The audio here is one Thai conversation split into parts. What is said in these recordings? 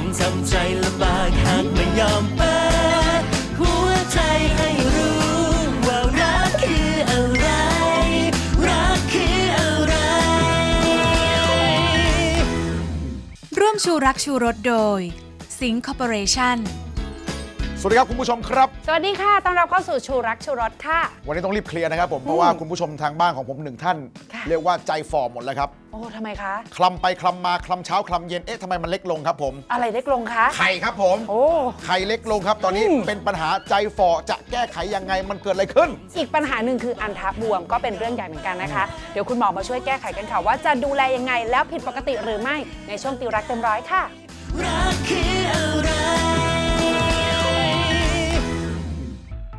งทำใจลำบากหากไม่ยอมเปิดหัวใจให้รู้ว่ารักคืออะไร รักคืออะไร ร่วมชูรักชูรสโดย สิงคอร์ปอเรชั่น สวัสดีครับคุณผู้ชมครับ สวัสดีค่ะต้อนรับเข้าสู่ชูรักชูรสค่ะ วันนี้ต้องรีบเคลียร์นะครับผมเพราะว่าคุณผู้ชมทางบ้านของผมหนึ่งท่าน ค่ะ เรียกว่าใจฟอร์มหมดแล้วครับโอ้ทำไมคะ คลำไปคลำมาคลำเช้าคลำเย็นเอ๊ะทำไมมันเล็กลงครับผมอะไรเล็กลงคะ ไข่ครับผมโอ้ ไข่เล็กลงครับ ตอนนี้อืมเป็นปัญหาใจฟอจะแก้ไขยังไงมันเกิดอะไรขึ้น อีกปัญหาหนึ่งคืออันทะบวมก็เป็นเรื่องใหญ่เหมือนกันนะคะ เดี๋ยวคุณหมอมาช่วยแก้ไขกันค่ะ ว่าจะดูแลยังไงแล้วผิดปกติหรือไม่ในช่วงติวรักเต็มร้อยค่ะ รักคืออะไร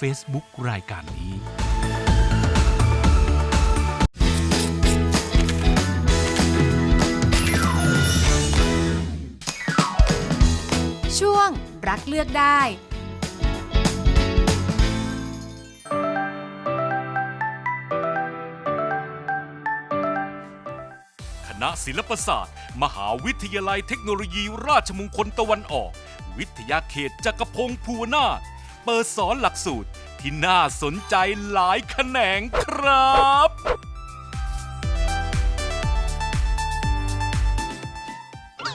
Facebook รายการนี้ช่วงรักเลือกได้ คณะศิลปศาสตร์ มหาวิทยาลัยเทคโนโลยีราชมงคลตะวันออก วิทยาเขตจักรพงศ์ภูวนาถ เปิดสอนหลักสูตรที่น่าสนใจหลายแขนงครับ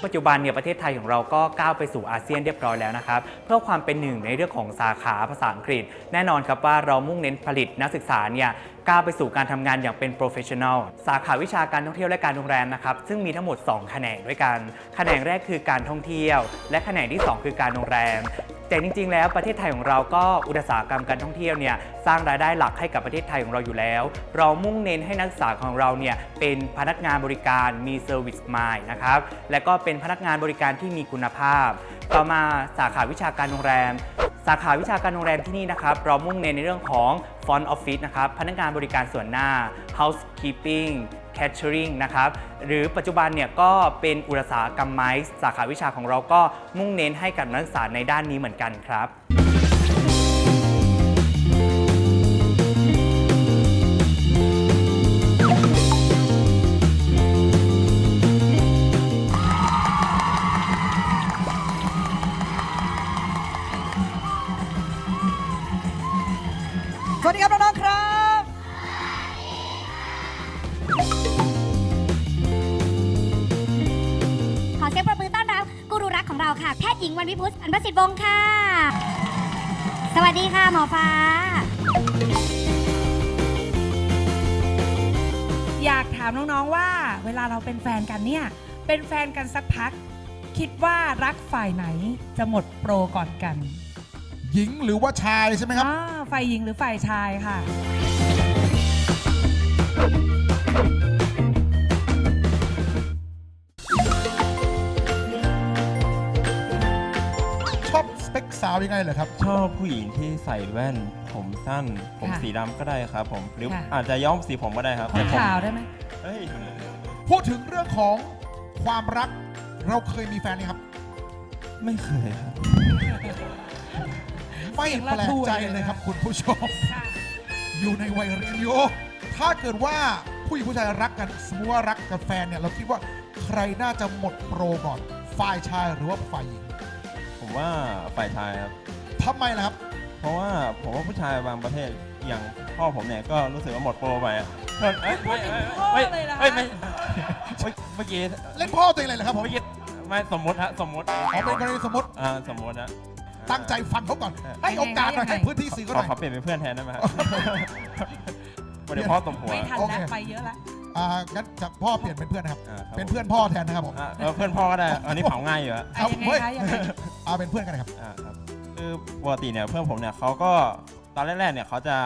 ปัจจุบันเนี่ยประเทศไทยของเราก็ก้าวไปสู่อาเซียนเรียบร้อยแล้วนะครับ เพื่อความเป็นหนึ่งในเรื่องของสาขาภาษาอังกฤษ แน่นอนครับว่าเรามุ่งเน้นผลิตนักศึกษาเนี่ย ก้าวไปสู่การทำงานอย่างเป็น professional สาขาวิชาการท่องเที่ยวและการโรงแรมนะครับซึ่งมีทั้งหมด 2 แขนงด้วยกัน แขนงแรกคือการท่องเที่ยว และแขนงที่ 2 คือการโรงแรมแต่จริงๆ แล้วประเทศไทยของเราก็อุตสาหกรรมการท่องเที่ยวเนี่ยสร้างรายได้หลักให้กับประเทศไทยของเราอยู่แล้ว เรามุ่งเน้นให้นักศึกษาของเราเนี่ยเป็นพนักงานบริการมี Service Mind นะครับและก็เป็นพนักงานบริการที่มีคุณภาพ ต่อมาสาขาวิชาการโรงแรม สาขาวิชาการโรงแรมที่นี่นะครับเรามุ่งเน้นในเรื่องของ Front Office นะครับพนักงานบริการส่วนหน้า Housekeeping Catering นะครับหรือปัจจุบันเนี่ยก็เป็นอุตสาหกรรมไม้สาขาวิชาของเราก็มุ่งเน้นให้กับนักศึกษาในด้านนี้เหมือนกันครับ วัสดีครับน้องๆครับขอเสียงปรบมือต้อนรับกูรูรักของเราค่ะ แพทย์หญิงวันวิพุฒอันประสิทธิ์วงศ์ค่ะ สวัสดีค่ะหมอฟ้า อยากถามน้องๆว่า เวลาเราเป็นแฟนกันเนี่ย เป็นแฟนกันสักพัก คิดว่ารักฝ่ายไหนจะหมดโปรก่อนกัน หญิงหรือว่าชายใช่ไหมครับ อ่าฝ่ายหญิงหรือฝ่ายชายค่ะ ชอบสเปคสาวยังไงเหรอครับ ชอบผู้หญิงที่ใส่แว่น ผมสั้น ผมค่ะสีดำก็ได้ครับผม หรือค่ะ อาจจะย้อมสีผมก็ได้ครับขแต่ผมขาวได้ไหมเฮ้ยพูดถึงเรื่องของความรักเราเคยมีแฟนไหมครับ ไม่เคยครับ ไม่แปลกใจเลยครับคุณผู้ชมอยู่ในวัยเรียนอยู่ ถ้าเกิดว่าผู้หญิงผู้ชายรักกันสมมติว่ารักกับแฟนเนี่ยเราคิดว่าใครน่าจะหมดโปรก่อน ฝ่ายชายหรือว่าฝ่ายหญิงผมว่าฝ่ายชายครับ ทำไมล่ะครับ เพราะว่าผมว่าผู้ชายบางประเทศอย่างพ่อผมเนี่ยก็รู้สึกว่าหมดโปรไปอะเอ้ยเอ้ยพูดถึงเอ้ยพ่อเอ้ยเลยเหรอเอ้ยคะไม่เอ้ยเมื่อกี้เล่นพ่อตัวเองเลยเหรอครับผมเมื่อกี้ไม่สมมติฮะสมมติอ๋อเป็นกรณีสมมติ อ่าสมมติฮะ ตั้งใจฟังเขาก่อน ให้โอกาสหน่อยให้พื้นที่สื่อเขาขหอน่อยขอเปลี่ยนเป็นเพื่อนแทนได้ไหมครับวันนี้พ่อตบหัวไม่ทันโอแล้เควไปเยอะแล้วอ่างั้นจากพ่อเปลี่ยนเป็นเพื่อนนะครับอ่าครับ เป็นเพื่อนพ่อแทนนะครับผมอะเออเพื่อนพ่อก็ได้ อันนี้เผาง่ายอยู่อะเอายังไงเฮ้ยคะยังไงเอาเป็นเพื่อนกันนะครับอ่าครับคือปกติเนี่ยเพื่อนผมเนี่ยเขาก็ตอนแรกๆเนี่ยเขาจะ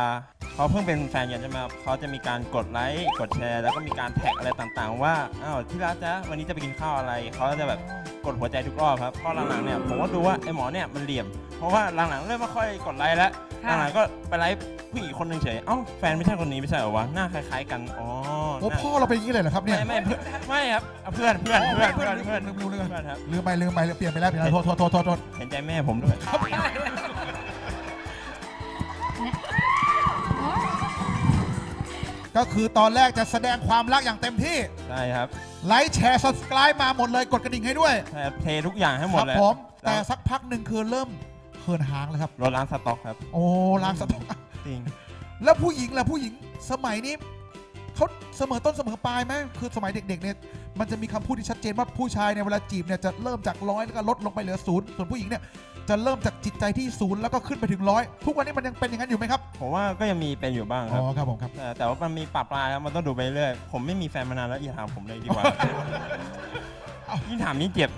เขาเพิ่งเป็นแฟนกันใช่ไหมครับเขาจะมีการกดไลค์กดแชร์ แล้วก็มีการแท็กอะไรต่างๆ ว่าอ้าวที่รักจ๊ะวันนี้จะไปกินข้าวอะไรเขาจะแบบกดหัวใจทุกรอบครับพอหลังๆเนี่ยผมก็ดูว่าไอ้หมอเนี่ยมันเหลี่ยม เพราะว่าหลังๆเริ่มไม่ค่อยกดไลค์แล้วค่ะหลังๆก็ไปไลค์ผู้หญิงอีกคนหนึ่งเฉยเอ้าแฟนไม่ใช่คนนี้ไม่ใช่เหรอวะหน้าคล้ายๆกันอ๋อโอ้หน้า พ่อเราเป็นอย่างนี้เลยเหรอครับเนี่ย ไม่ไม่เพื่อนไม่ครับเอาเพื่อนเพื่อนเพื่อนเพื่อนเพื่อนลืมลืมลืมเพื่อนครับลืมไปลืมไปเปลี่ยนไปแล้วเปลี่ยนไปแล้วโทษโทษโทษโทษโทษเห็นใจแม่ผมด้วย ก็คือตอนแรกจะแสดงความรักอย่างเต็มที่ ใช่ครับไลค์แชร์ subscribe มาหมดเลยกดกระดิ่งให้ด้วย ใช่ครับเททุกอย่างให้หมคดรับเลยผมแล้แต่วสักพักหนึ่งคือเริ่มเขินหางเลยครับ รถร้านสต็อกครับ โอ้ล้างสต๊อกจริง แล้วผู้หญิงล่ะผู้หญิงสมัยนี้เขาเสมอต้นเสมอปลายไหมคือสมัยเด็กๆเนี่ยมันจะมีคำพูดที่ชัดเจนว่าผู้ชายเนี่ยเวลาจีบเนี่ยจะเริ่มจากร้อยแล้วก็ลดลงไปเหลือศูนย์ส่วนผู้หญิงเนี่ย จะเริ่มจากจิตใจที่ศูนย์แล้วก็ขึ้นไปถึงร้อยทุกวันนี้มันยังเป็นอย่างนั้นอยู่ไหมครับผมว่าก็ยังมีเป็นอยู่บ้างคอ๋รับ อครับผมครับ แต่แต่ว่ามันมีปรับปลายครับมันต้องดูไปเรื่อยผมไม่มีแฟนมานานแล้วอย่าถามผมเลยดีกว่ายิ่งถามยิ่งเจ็บ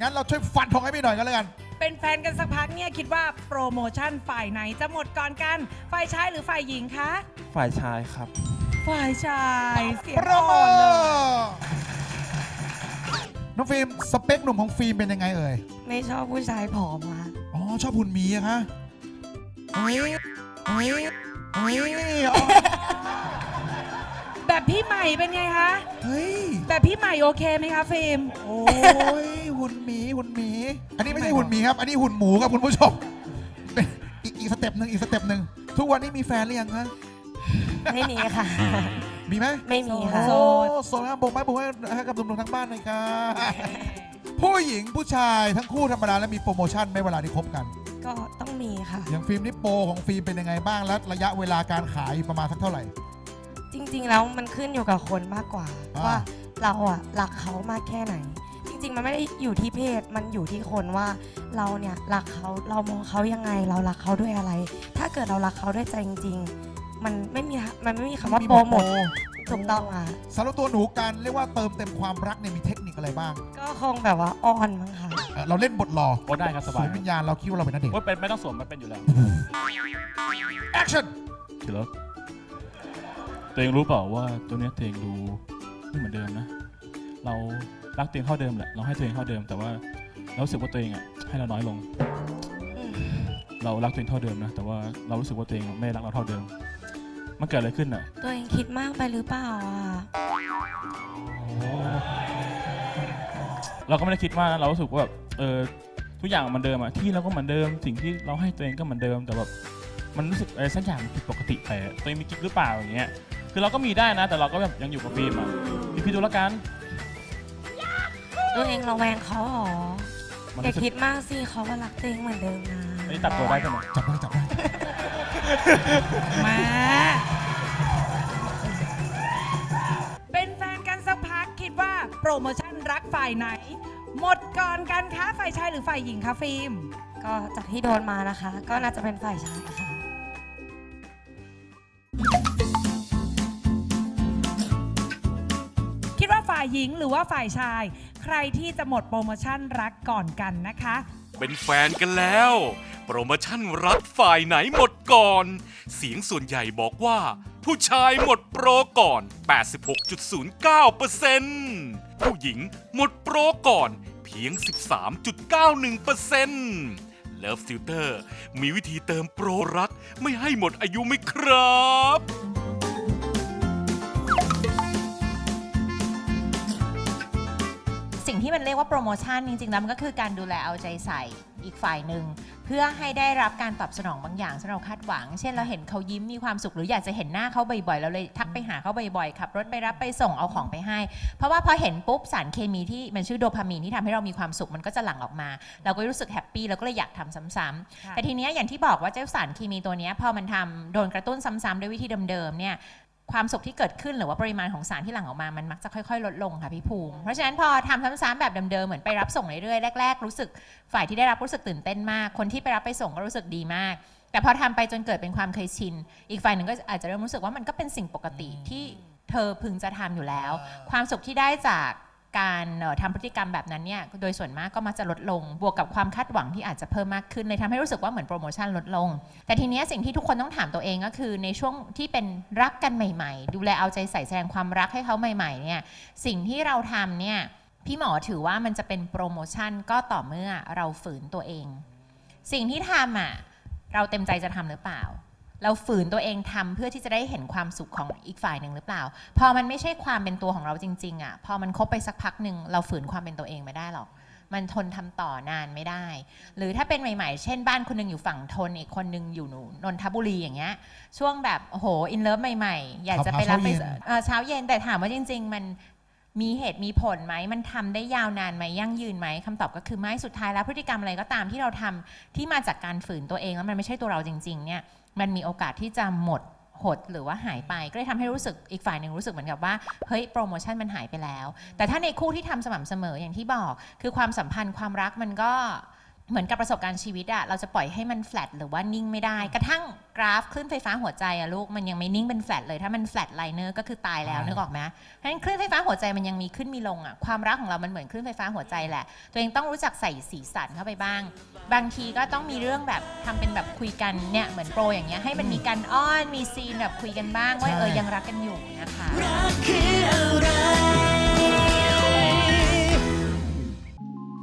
งั้นเราช่วยฟันทองให้พี่หน่อยกันแล้วกัน เป็นแฟนกันสักพักเนี่ยคิดว่าโปรโมชั่นฝ่ายไหนจะหมดก่อนกัน ฝ่ายชายหรือฝ่ายหญิงคะ ฝ่ายชายครับ ฝ่ายชายเสียงประอ่เมิอนเลย น้องฟิล์มสเปคหนุ่มของฟิล์มเป็นยังไงเอ่ยไม่ชอบผู้ชายผอมค่ะอ๋อชอบหุ่นหมีอะคะเฮ้ยเฮ้ยเฮ้ยอ๋อแบบพี่ใหม่เป็นไงคะ เฮ้ยแบบพี่ใหม่โอเคไหมคะฟิล์ม โอ้ยหุ่นหมีหุ่นหมี อันนี้ไม่ใช่หุ่นหมีครับ อันนี้หุ่นหมูครับคุณผู้ชมเป็นอีกอีกสเต็ปหนึ่งอีกสเต็ปหนึ่งทุกวันนี้มีแฟนหรือยังคะไม่มีค่ะ มีไหมไม่มีค่ะโอ้โสดครับบอกไม้บอกให้ให้กับหนุ่มๆทั้งบ้านหน่อยค่ะผู้หญิงผู้ชายทั้งคู่ธรรมดาแล้วมีโปรโมชั่นไหม่เวลาที่คบกัน ก็ต้องมีค่ะ อย่างฟิล์มนี่โปรของฟิล์มเป็นยังไงบ้างและระยะเวลาการขายประมาณสักเท่าไหร่ จริง ๆ แล้วมันขึ้นอยู่กับคนมากกว่า อ่า ว่าเราอะรักเขามากแค่ไหน จริง ๆ มันไม่ได้อยู่ที่เพศมันอยู่ที่คนว่าเราเนี่ยรักเขาเรามองเขายังไง เรารักเขาด้วยอะไร ถ้าเกิดเรารักเขาด้วยใจจริงๆ มันไม่มีมันไม่มีคำว่าโปรโมทถูกต้องค่ะสำหรับตัวหนูการเรียกว่าเติมเต็มความรักเนี่ยมีเทคนิคอะไรบ้าง ก็คงแบบว่าอ้อนมั้งค่ะเอ่อเราเล่นบทหล่อโอ้ได้ครับสสบาวยยวิญญาณเราคิดว่าเราเป็นนักเด็กโอ้ยเป็นไม่ต้องสวมมันเป็นอยู่แล้ว action ทีละตัวเองรู้เปล่าว่าตัวเนี้ยตัวเองดูไม่เหมือนเดิมนะ เรารักตัวเองเท่าเดิมแหละเราให้ตัวเองเท่าเดิม แต่ว่าเรารู้สึกว่าตัวเองอะให้เราน้อยลงเรารักตัวเองเท่าเดิมนะแต่ว่าเรารู้สึกว่าตัวเองไม่รักเราเท่าเดิม มันเกิดอะไรขึ้นอะตัวเองคิดมากไปหรือเปล่าอะ เราก็ไม่ได้คิดมากนะเรารู้สึกว่าแบบเออทุกอย่างมันเดิมอะที่เราก็เหมือนเดิม สิ่งที่เราให้ตัวเองก็เหมือนเดิมแต่แบบมันรู้สึกอะไรสักอย่างผิดปกติไปอะตัวเองมีกิ๊กหรือเปล่าอย่างเงี้ยคือเราก็มีได้นะ แต่เราก็แบบยังอยู่กับฟิล์มอะพี่พี่ดูแล้วกันตัวเองระแวงเขาเหรอมันอย่ารู้สึกคิดมากสิเขาก็รักตัวเองเหมือนเดิมนะอันนี้ตัดตัวได้ใช่ไหมจับได้จับได้ มา รโมชั่นรักฝ่ายไหน หมดก่อนกันคะฝ่ายชายหรือฝ่ายหญิงคะฟิล์มก็จากที่โดนมานะคะ ก็น่าจะเป็นฝ่ายชายค่ะคิดว่าฝ่ายหญิงหรือว่าฝ่ายชาย ใครที่จะหมดโปรโมชั่นรักก่อนกันนะคะ เป็นแฟนกันแล้ว โปรโมชั่นรักฝ่ายไหนหมดก่อน เสียงส่วนใหญ่บอกว่า ผู้ชายหมดโปรก่อน 86.09% ผู้หญิง หมดโปรก่อนเพียง 13.91%เลิฟซิลเตอร์มีวิธีเติมโปรรัก ไม่ให้หมดอายุไหมครับ ที่มันเรียกว่าโปรโมชั่นจริงๆแล้วมันก็คือการดูแลเอาใจใส่อีกฝ่ายหนึ่ง เพื่อให้ได้รับการตอบสนองบางอย่างที่เราคาดหวัง เช่นเราเห็นเขายิ้มมีความสุขหรืออยากจะเห็นหน้าเขาบ่อยๆเราเลยทักไปหาเขาบ่อยๆขับรถไปรับไปส่งเอาของไปให้ เพราะว่าพอเห็นปุ๊บสารเคมีที่มันชื่อโดพามีนที่ทำให้เรามีความสุขมันก็จะหลั่งออกมา เราก็รู้สึกแฮปปี้เราก็เลยอยากทำซ้ำๆแต่ทีเนี้ยอย่างที่บอกว่าเจ้าสารเคมีตัวเนี้ยพอมันทำโดนกระตุ้นซ้ำๆด้วยวิธีเดิมๆเนี่ย ความสุขที่เกิดขึ้นหรือว่าปริมาณของสารที่หลั่งออกมา มันมักจะค่อยๆ ลดลงค่ะพี่ภูมิ เพราะฉะนั้นพอทำซ้ำๆแบบเดิมๆ เหมือนไปรับส่งเรื่อยๆ แรก ๆ รู้สึกฝ่ายที่ได้รับรู้สึกตื่นเต้นมาก คนที่ไปรับไปส่งก็รู้สึกดีมาก แต่พอทำไปจนเกิดเป็นความเคยชิน อีกฝ่ายหนึ่งก็อาจจะเริ่มรู้สึกว่ามันก็เป็นสิ่งปกติที่เธอพึงจะทำอยู่แล้ว ความสุขที่ได้จาก การเอ่อทำพฤติกรรมแบบนั้นเนี่ยโดยส่วนมากก็มักจะลดลง บวกกับความคาดหวังที่อาจจะเพิ่มมากขึ้นเลยทำให้รู้สึกว่าเหมือนโปรโมชั่นลดลง แต่ทีนี้สิ่งที่ทุกคนต้องถามตัวเองก็คือ ในช่วงที่เป็นรักกันใหม่ ๆ ดูแลเอาใจใส่แสดงความรักให้เขาใหม่ๆเนี่ยสิ่งที่เราทำเนี่ยพี่หมอถือว่ามันจะเป็นโปรโมชั่นก็ต่อเมื่อเราฝืนตัวเอง สิ่งที่ทำอะเราเต็มใจจะทำหรือเปล่า เราฝืนตัวเองทำเพื่อที่จะได้เห็นความสุขของอีกฝ่ายหนึ่งหรือเปล่า พอมันไม่ใช่ความเป็นตัวของเราจริงๆอะพอมันคบไปสักพักหนึ่งเราฝืนความเป็นตัวเองไม่ได้หรอก มันทนทำต่อนานไม่ได้ หรือถ้าเป็นใหม่ ๆ เช่นบ้านคนหนึงอยู่ฝั่งทนอีกคนหนึงอยู่หนูนนทบุรีอย่างเงี้ย ช่วงแบบโอ้โหอินเลิฟใหม่ๆ อยากจะไปรับไปเช้าเย็นเอ่อเช้าเย็นแต่ถามว่าจริง ๆ มันมีเหตุมีผลไหม มันทำได้ยาวนานไหม ยั่งยืนไหมคำตอบก็คือไม่ สุดท้ายแล้วพฤติกรรมอะไรก็ตามที่เราทำที่มาจากการฝืนตัวเองแล้วมันไม่ใช่ตัวเราจริง ๆ เนี่ย มันมีโอกาสที่จะหมดหดหรือว่าหายไปก็เลยทำให้รู้สึกอีกฝ่ายหนึ่งรู้สึกเหมือนกับว่าเฮ้ยโปรโมชั่นมันหายไปแล้ว แต่ถ้าในคู่ที่ทำสม่ำเสมออย่างที่บอก คือความสัมพันธ์ความรักมันก็ เหมือนกับประสบการณ์ชีวิตอะเราจะปล่อยให้มันแฟลตหรือว่านิ่งไม่ได้ กระทั่งกราฟคลื่นไฟฟ้าหัวใจอะลูกมันยังไม่นิ่งเป็นแฟลตเลยถ้ามันแฟลตไลเนอร์ก็คือตายแล้วนึกออกไหมเพราะฉะนั้นคลื่นไฟฟ้าหัวใจมันยังมีขึ้นมีลงอะความรักของเรามันเหมือนคลื่นไฟฟ้าหัวใจแหละ ตัวเองต้องรู้จักใส่สีสันเข้าไปบ้าง บางทีก็ต้องมีเรื่องแบบทำเป็นแบบคุยกันเนี่ยเหมือนโปรอย่างเงี้ยให้มันมีการอ้อนมีซีนแบบคุยกันบ้างว่าเออยังรักกันอยู่นะคะคืออะไร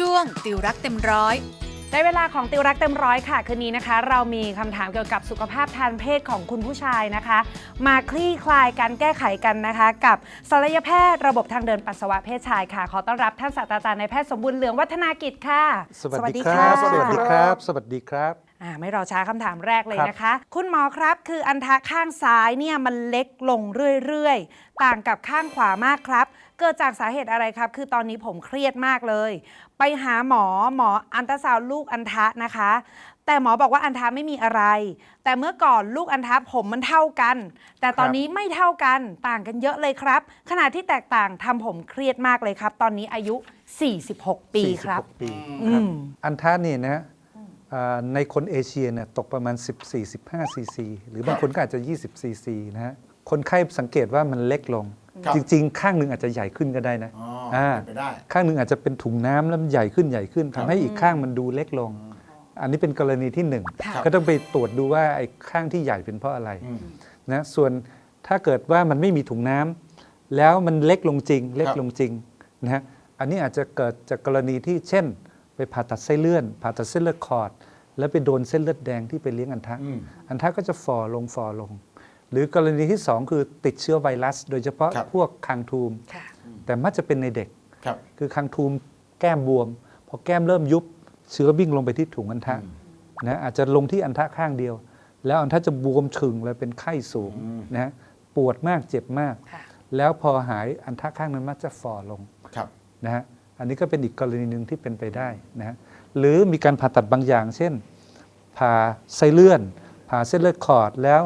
ช่วงติวรักเต็มร้อยได้เวลาของติวรักเต็มร้อยค่ะ คืนนี้นะคะ เรามีคำถามเกี่ยวกับสุขภาพทางเพศของคุณผู้ชายนะคะ มาคลี่คลายการแก้ไขกันนะคะ กับศัลยแพทย์ระบบทางเดินปัสสาวะเพศชายค่ะ ขอต้อนรับท่านศาสตราจารย์นายแพทย์สมบูรณ์เหลืองวัฒนากิจค่ะ สวัสดีครับ สวัสดีครับ สวัสดีครับอ่า ไม่รอช้าคำถามแรกเลยครับนะคะ คุณหมอครับ คืออันทะข้างซ้ายเนี่ยมันเล็กลงเรื่อยๆ ต่างกับข้างขวามากครับ เกิดจากสาเหตุอะไรครับ คือตอนนี้ผมเครียดมากเลย ไปหาหมอหมออันตราซาวด์ลูกอันทะนะคะ แต่หมอบอกว่าอันทะไม่มีอะไร แต่เมื่อก่อนลูกอันทะผมมันเท่ากัน แต่ตอนนี้ไม่เท่ากันต่างกันเยอะเลยครับ ขณะที่แตกต่างทำผมเครียดมากเลยครับ ตอนนี้อายุ 46 ปีครับ46ปีอืครับมอันท่านี่นะอ่า ในคนเอเชียเนี่ยตกประมาณ 14-15ซีซีหรือบางคนก็อาจจะ 20ซีซีนะฮะคนไข้สังเกตว่ามันเล็กลง ครับจริง ๆ ข้างหนึ่งอาจจะใหญ่ขึ้นก็ได้นะอ๋ออ่า เป็นไปได้ ข้างหนึ่งอาจจะเป็นถุงน้ำแล้วมันใหญ่ขึ้นใหญ่ขึ้นครัทำบให้อีกข้างมันดูเล็กลง อันนี้เป็นกรณีที่หนึ่งครับก็ต้องไปตรวจดูว่าไอ้ข้างที่ใหญ่เป็นเพราะอะไรอืม นะส่วนถ้าเกิดว่ามันไม่มีถุงน้ำแล้วมันเล็กลงจริง เล็กครับลงจริงนะฮะอันนี้อาจจะเกิดจากกรณีที่เช่น ไปผ่าตัดไส้เลื่อน ผ่าตัดเส้นเลือดขอด แล้วไปโดนเส้นเลือดแดงที่ไปเลี้ยงอันทะอืมอันทะก็จะฝ่อลงฝ่อลง หรือกรณีที่ 2 คือติดเชื้อไวรัส โดยเฉพาะครับพวกคางทูม แต่มักจะเป็นในเด็กครับคือคางทูมแก้มบวม พอแก้มเริ่มยุบ เชื้อวิ่งลงไปที่ถุงอันทะนะอาจจะลงที่อันทะข้างเดียว แล้วอันทะจะบวมฉึงเลยเป็นไข้สูงนะฮะปวดมากเจ็บมาก แล้วพอหายอันทะข้างนั้นมักจะฝ่อลงครับนะฮะ อันนี้ก็เป็นอีกกรณีหนึ่งที่เป็นไปได้นะฮะหรือมีการผ่าตัดบางอย่าง เช่นผ่าไส้เลื่อนผ่าเส้นเลือดขอดแล้ว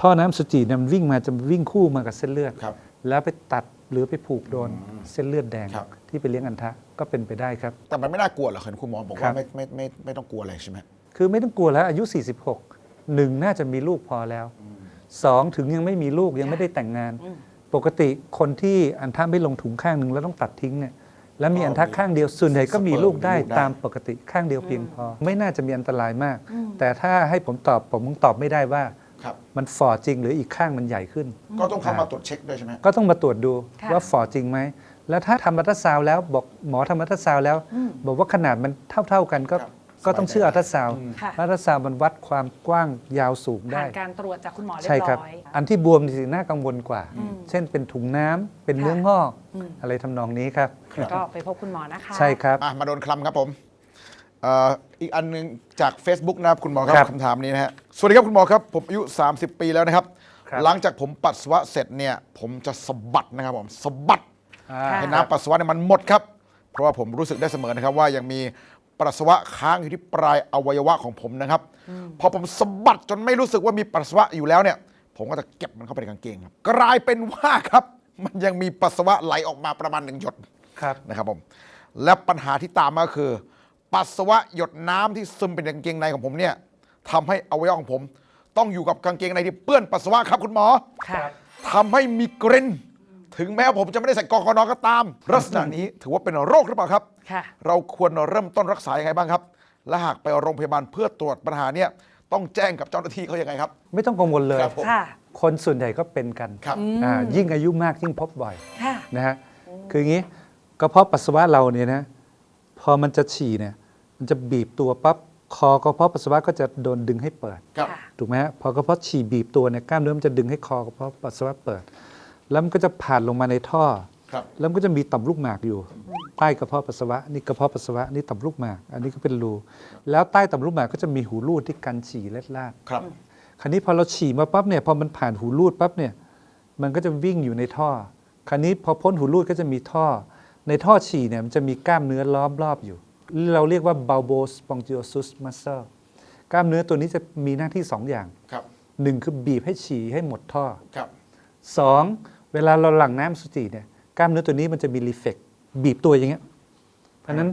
ท่อน้ำสุจิเนี่ยมันวิ่งมาจะวิ่งคู่มากับเส้นเลือดครับแล้วไปตัดหรือไปผูกโดนเส้นเลือดแดงครับที่ไปเลี้ยงอันทะก็เป็นไปได้ครับ แต่มันไม่น่ากลัวเหรอเห็นคุณหมอบอกครัว่าบไม่ไม่ไม่ไม่ต้องกลัวอะไรใช่ไหมคือไม่ต้องกลัวแล้วอายุ 46หนึ่งน่าจะมีลูกพอแล้วสองถึงยังไม่มีลูกยังไม่ได้แต่งงาน ปกติคนที่อันทะไม่ลงถุงข้างหนึ่งแล้วต้องตัดทิ้งเนี่ย แล้วมีอันทะข้างเดียวส่วนใหญ่ก็มีลูกได้มีลูกได้ตามปกติข้างเดียวเพียงพอ ไม่น่าจะมีอันตรายมาก แต่ถ้าให้ผมตอบผมคงตอบไม่ได้ว่าครับมันฝ่อจริงหรืออีกข้างมันใหญ่ขึ้น ก็ต้องเข้ามาตรวจเช็คด้วยใช่ไหมก็ต้องมาตรวจดูค่ะว่าฝ่อจริงไหมแล้วถ้าทำมัลตราซาวด์แล้วบอกหมอทำมัลตราซาวด์แล้ว บอกว่าขนาดมันเท่า ๆกันก็ ก็ต้องเชื่ออัลตราซาวด์ค่ะ อัลตราซาวด์มันวัดความกว้างยาวสูงผ่าได้ นการตรวจจากคุณหมอเรียใช่บครับ ร้อย อันที่บวมนี่สิน่ากังวลกว่า อืมเช่นเป็นถุงน้ำเป็นค่ะ เนื้องอก อืมอะไรทำนองนี้ครับ ก็ไปพบคุณหมอนะคะ ใช่ครับ อะมาโดนคลำครับผมเอ่ออีกอันหนึงจาก Facebook นะครับคุณหมอครับครับคำถามนี้นะฮะสวัสดีครับคุณหมอครับ ผมอายุ 30 ปีแล้วนะครับ ครับ หลังจากผมปัสสาวะเสร็จเนี่ย ผมจะสะบัดนะครับผมสะบัด อ่าให้น้ำปัสสาวะเนี่ยมันหมดครับ เพราะว่าผมรู้สึกได้เสมอนะครับว่ายังมี ปัสสาวะค้างอยู่ที่ปลายอวัยวะของผมนะครับ พอผมสะบัดจนไม่รู้สึกว่ามีปัสสาวะอยู่แล้วเนี่ย ผมก็จะเก็บมันเข้าไปในกางเกงครับกลายเป็นว่าครับ มันยังมีปัสสาวะไหลออกมาประมาณหนึ่งหยดครับ นะครับผม และปัญหาที่ตามมาก็คือ ปัสสาวะหยดน้ำที่ซึมเป็นกางเกงในของผมเนี่ยทำให้อวัยวะของผม ต้องอยู่กับกางเกงในที่เปื้อนปัสสาวะครับคุณหมอค่ะทำให้มีกลิ่น ถึงแม้ว่าผมจะไม่ได้ใส่กอกนก็ตาม ลักษณะนี้ถือว่าเป็นโรคหรือเปล่าครับ ค่ะ เราควรเริ่มต้นรักษายังไงบ้างครับ และหากไปโรงพยาบาลเพื่อตรวจปัญหาเนี่ยต้องแจ้งกับเจ้าหน้าที่เขายังไงครับ ไม่ต้องกังวลเลย ครับผม ค่ะ คนส่วนใหญ่ก็เป็นกันครับ อ่ายิ่งอายุมากยิ่งพบบ่อยค่ะ นะฮะคืออย่างนี้กระเพาะปัสสาวะเราเนี่ยนะพอมันจะฉี่เนี่ยมันจะบีบตัวปั๊บคอกระเพาะปัสสาวะก็จะโดนดึงให้เปิด ครับ ถูกไหมฮะพอกระเพาะฉี่บีบตัวเนี่ยกล้ามเนื้อมันจะดึงให้คอกระเพาะปัสสาวะเปิด แล้วมันก็จะผ่านลงมาในท่อ ครับแล้วมันก็จะมีต่อมลูกหมากอยู่ ใต้กระเพาะปัสสาวะนี่กระเพาะปัสสาวะนี่ต่อมลูกหมาก อันนี้ก็เป็นรูแล้วใต้ต่อมลูกหมากก็จะมีหูรูดที่กันฉี่เล็ดลาด ครับ คราวนี้พอเราฉี่มาปั๊บเนี่ยพอมันผ่านหูรูดปั๊บเนี่ยมันก็จะวิ่งอยู่ในท่อ คราวนี้พอพ้นหูรูดก็จะมีท่อ ในท่อฉี่เนี่ยมันจะมีกล้ามเนื้อล้อมรอบอยู่ เราเรียกว่า bulbo spongiosus muscle กล้ามเนื้อตัวนี้จะมีหน้าที่2อย่างครับ หนึ่งคือบีบให้ฉี่ให้หมดท่อครับ สอง เวลาเราหลั่งน้ำอสุจิเนี่ยกล้ามเนื้อตัวนี้มันจะมีรีเฟกบีบตัวอย่างเงี้ยเพราะฉะนั้น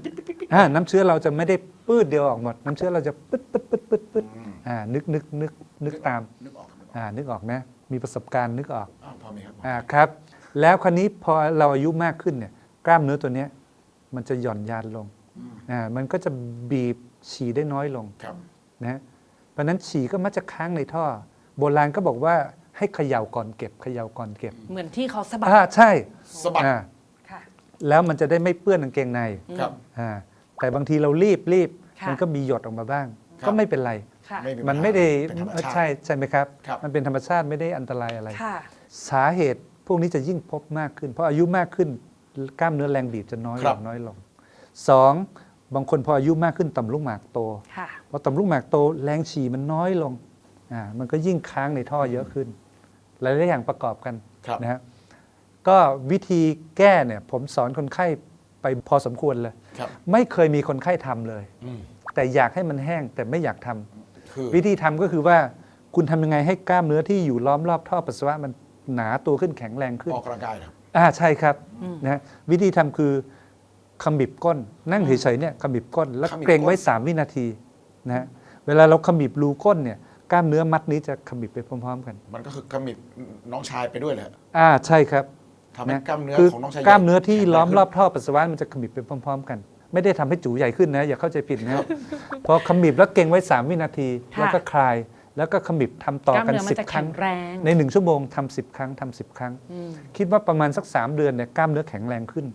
อ่าน้ำเชื้อเราจะไม่ได้ปื้ดเดียวออกหมด น้ำเชื้อเราจะปึ๊ดปึ๊ดปึ๊ดปึ๊ดปึ๊ดอ่านึกนึกนึกนึกตามนึกออกครับอ่านึกออกนะมีประสบการณ์นึกออกอ้าวพอมีครับอ่าครับ แล้วคราวนี้พอเราอายุมากขึ้นเนี่ยกล้ามเนื้อตัวเนี้ยมันจะหย่อนยานลงอ่ามันก็จะบีบฉี่ได้น้อยลงครับนะฮะเพราะฉะนั้นฉี่ก็มักจะค้างในท่อ โบราณก็บอกว่า ให้เขย่าก่อนเก็บเขย่าก่อนเก็บเหมือนที่เขาสะบัดอ่าใช่สะบัดอ่าค่ะ แล้วมันจะได้ไม่เปื้อนกางเกงในครับ อ่าแต่บางทีเรารีบรีบค่ะ มันก็มีหยดออกมาบ้าง ครับ ก็ไม่เป็นไร ค่ะไม่มีปัญหามันไม่ได้เป็นธรรมชาติ ใช่ใช่ไหมครับ ครับ มันเป็นธรรมชาติไม่ได้อันตรายอะไร ค่ะ สาเหตุพวกนี้จะยิ่งพบมากขึ้น เพราะอายุมากขึ้นกล้ามเนื้อแรงบีบจะน้อยคลรับ งน้อยลงสองบางคนพออายุมากขึ้นต่อมลูกหมากโตค่ะ พอต่อมลูกหมากโตแรงฉี่มันน้อยลงอ่ามันก็ยิ่งค้างในท่อเยอะขึ้น หลายๆอย่างประกอบกันครับนะฮะก็วิธีแก้เนี่ยผมสอนคนไข้ไปพอสมควรเลยครับไม่เคยมีคนไข้ทำเลยอืมแต่อยากให้มันแห้งแต่ไม่อยากทำคือวิธีทำก็คือว่าคุณทำยังไงให้กล้ามเนื้อที่อยู่ล้อมรอบท่อปัสสาวะมันหนาตัวขึ้นแข็งแรงขึ้นออกกำลังกายครับอ่าใช่ครับอืมนะฮะวิธีทำคือขมิบก้น นั่งเฉยๆเนี่ยขมิบก้น แล้วขมิบก้นเกรงไว้ 3 วินาทีนะฮะเวลาเราขมิบรูก้นเนี่ย กล้ามเนื้อมัดนี้จะขมิบไปพร้อม ๆ กัน มันก็คือกำมิดน้องชายไปด้วยแหละอ่าใช่ครับทำให้นะกล้ามเนื้อคือของน้องชายกล้ามเนื้อที่แข็งแรงล้อมขึ้นรอบท่อปัสสาวะมันจะขมิบไปพร้อม ๆ กัน ไม่ได้ทำให้จูใหญ่ขึ้นนะ อย่าเข้าใจผิดนะพอขมิบแล้วเกรงไว้ 3 วินาทีค่ะแล้วก็คลายแล้วก็ขมิบทำต่อกล้ามกันเนื้อมันจะ10ครั้งแข็งแรงในหนึ่งชั่วโมงทำ10 ครั้งทำ10 ครั้งอืมคิดว่าประมาณสัก 3 เดือนเนี่ยกล้ามเนื้อแข็งแรงขึ้น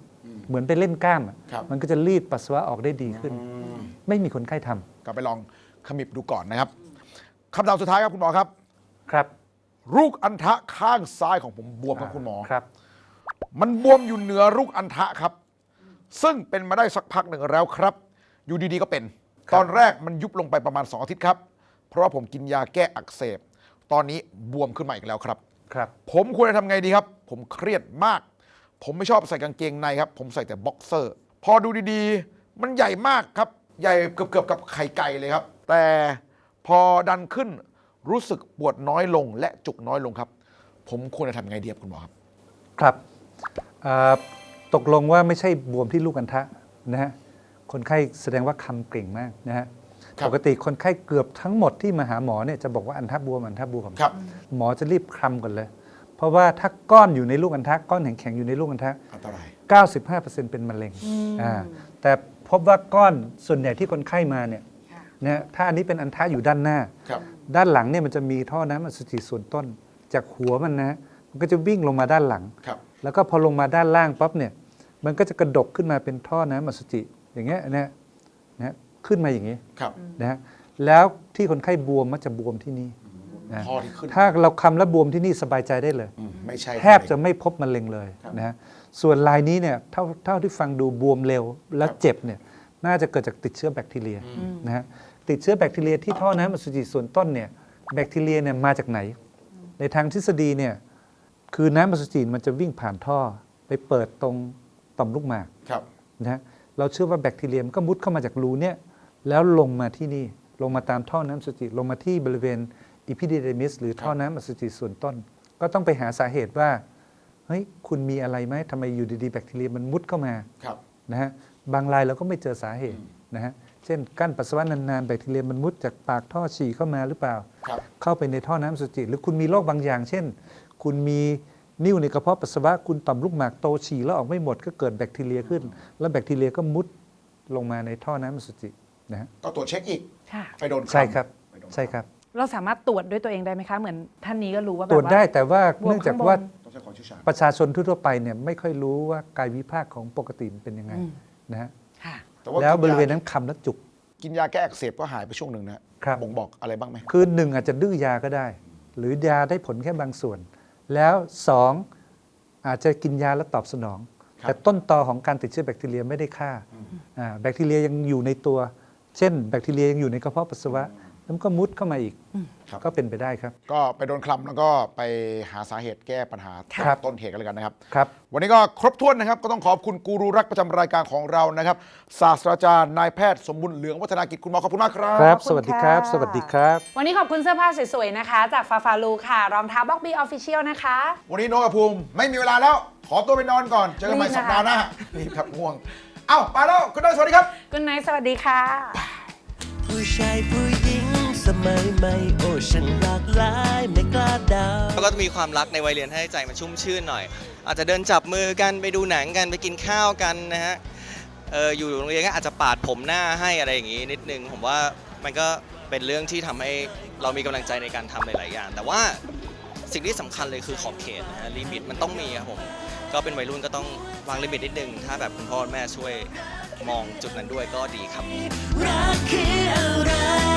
เหมือนไปเล่นกล้ามอะครับมันก็จะรีดปัสสาวะออกได้ดีขึ้น ไม่มีคนไข้ทำกลับไปลองขมิบดูก่อนนะครับ คำถามสุดท้ายครับคุณหมอครับ ครับลูกอัณฑะข้างซ้ายของผมบวมครับคุณหมอ ครับ มันบวมอยู่เหนือลูกอัณฑะครับ ซึ่งเป็นมาได้สักพักหนึ่งแล้วครับ อยู่ดีๆก็เป็นตอนแรกมันยุบลงไปประมาณ 2 อาทิตย์ครับ เพราะว่าผมกินยาแก้อักเสบ ตอนนี้บวมขึ้นมาอีกแล้วครับ ครับ ผมควรจะทำไงดีครับ ผมเครียดมาก ผมไม่ชอบใส่กางเกงในครับ ผมใส่แต่บ็อกเซอร์ พอดูดีๆ มันใหญ่มากครับ ใหญ่เกือบๆกับไข่ไก่เลยครับ แต่ พอดันขึ้นรู้สึกปวดน้อยลงและจุกน้อยลงครับ ผมควรจะทำไงดีครับคุณหมอครับครับเอ่อตกลงว่าไม่ใช่บวมที่ลูกอัณฑะนะฮะคนไข้แสดงว่าคำเก่งมากนะฮะครับปกติคนไข้เกือบทั้งหมดที่มาหาหมอเนี่ยจะบอกว่าอัณฑะบวมอัณฑะบวมครับหมอจะรีบคลำก่อนเลย เพราะว่าถ้าก้อนอยู่ในลูกอัณฑะก้อนแข็งๆอยู่ในลูกอัณฑะอันตราย95%เป็นมะเร็งอ่าแต่พบว่าก้อนส่วนใหญ่ที่คนไข้มาเนี่ย นะฮะถ้าอันนี้เป็นอัณฑะอยู่ด้านหน้าครับด้านหลังเนี่ยมันจะมีท่อน้ำอสุจิส่วนต้น จากหัวมันนะฮะมันก็จะวิ่งลงมาด้านหลังครับแล้วก็พอลงมาด้านล่างปั๊บเนี่ยมันก็จะกระดกขึ้นมาเป็นท่อน้ำอสุจิอย่างเงี้ยนะฮะนะฮะขึ้นมาอย่างนี้ครับนะฮะแล้วที่คนไข้บวมมักจะบวมที่นี่นะท่อที่ขึ้นถ้าเราคำแล้วบวมที่นี่สบายใจได้เลยอืมไม่ใช่แทบจะไม่พบมะเร็งเลยนะฮะส่วนลายนี้เนี่ยเท่าเท่าที่ฟังดูบวมเร็วและเจ็บเนี่ยน่าจะเกิดจากติดเชื้อแบคทีเรียนะฮะ ติดเชื้อแบคทีเรียที่ท่อน้ำอสุจิส่วนต้นเนี่ยแบคทีเรียเนี่ยมาจากไหน ในทางทฤษฎีเนี่ยคือน้ำอสุจิมันจะวิ่งผ่านท่อ ไปเปิดตรงต่อมลูกหมากครับนะฮะเราเชื่อว่าแบคทีเรียมันก็มุดเข้ามาจากรูเนี่ยแล้วลงมาที่นี่ลงมาตามท่อน้ำอสุจิลงมาที่บริเวณอีพิเดเดมิสหรือท่อน้ำอสุจิส่วนต้น ก็ต้องไปหาสาเหตุว่าเฮ้ยคุณมีอะไรไหมทำไมอยู่ดีๆแบคทีเรียมันมุดเข้ามาครับนะฮะบางรายเราก็ไม่เจอสาเหตุนะฮะ เช่นกั้นปัสสาวะนานๆแบคทีเรียมันมุดจากปากท่อฉี่เข้ามาหรือเปล่าครับเข้าไปในท่อน้ำอสุจิ หรือคุณมีโรคบางอย่าง เช่น คุณมีนิ่วในกระเพาะปัสสาวะคุณต่อมลูกหมากโตฉี่แล้วออกไม่หมดก็เกิดแบคทีเรียขึ้น แล้วแบคทีเรียก็มุดลงมาในท่อน้ำอสุจินะฮะก็ตรวจเช็คอีกค่ะไปโดนใช่ครับใช่ครับ เราสามารถตรวจด้วยตัวเองได้ไหมคะ เหมือนท่านนี้ก็รู้ว่าแบบตรวจได้แต่ว่าบวมเนื่องจากว่าข้างบนต้องใช้ความเชี่ยวชาญประชาชนทั่วๆไปเนี่ยไม่ค่อยรู้ว่ากายวิภาคของปกติมันเป็นยังไงอืมนะฮะค่ะ แต่ว่าแล้วกินยาบริเวณนั้นคำและจุก กินยาแก้อักเสบก็หายไปช่วงหนึ่งนะครับ บ่งบอกอะไรบ้างไหมคือหนึ่งอาจจะดื้อยาก็ได้ หรือยาได้ผลแค่บางส่วน แล้วสองอาจจะกินยาแล้วตอบสนอง แต่ต้นตอของการติดเชื้อแบคทีเรียไม่ได้ฆ่าอ่าแบคทีเรียยังอยู่ในตัว เช่น แบคทีเรียยังอยู่ในกระเพาะปัสสาวะ แล้วมันก็มุดเข้ามาอีกครับก็เป็นไปได้ครับ ก็ไปโดนคลำแล้วก็ไปหาสาเหตุแก้ปัญหาครับต้นเหตุกันเลยกันนะครับครับ วันนี้ก็ครบถ้วนนะครับ ก็ต้องขอบคุณกูรูรักประจำรายการของเรานะครับศาสตราจารย์นายแพทย์สมบุญเหลืองวัฒนากิจคุณหมอขอบคุณมากครับครับ สวัสดีครับ สวัสดีครับ วันนี้ขอบคุณเสื้อผ้าสวยๆนะคะ จากฟาฟาลูค่ะรองเท้าบ็อกบี้ออฟฟิเชียลนะคะ วันนี้โนกกับภูมิไม่มีเวลาแล้ว ขอตัวไปนอนก่อนเจอกันใหม่รีบนะคะสัปดาห์หน้ารีบครับง่วงเอ้าไปแล้วคุณนายสวัสดีครับกุณไนสวัสดีค่ะผู้ชายผู้หญิง สมัยใหม่โอ้ฉันหลากหลายไม่กล้าเดาแล้วก็มีความรักในวัยเรียนให้ใจมันชุ่มชื่นหน่อย อาจจะเดินจับมือกันไปดูหนังกันไปกินข้าวกันนะฮะเอออยู่โรงเรียนก็อาจจะปาดผมหน้าให้อะไรอย่างงี้นิดนึงผมว่ามันก็เป็นเรื่องที่ทำให้เรามีกำลังใจในการทำหลาย ๆ อย่าง แต่ว่าสิ่งที่สำคัญเลยคือขอบเขตนะฮะลิมิตมันต้องมีครับผมก็เป็นวัยรุ่นก็ต้องวางลิมิตนิดนึง ถ้าแบบคุณพ่อแม่ช่วยมองจุดนั้นด้วยก็ดีครับรักคืออะไร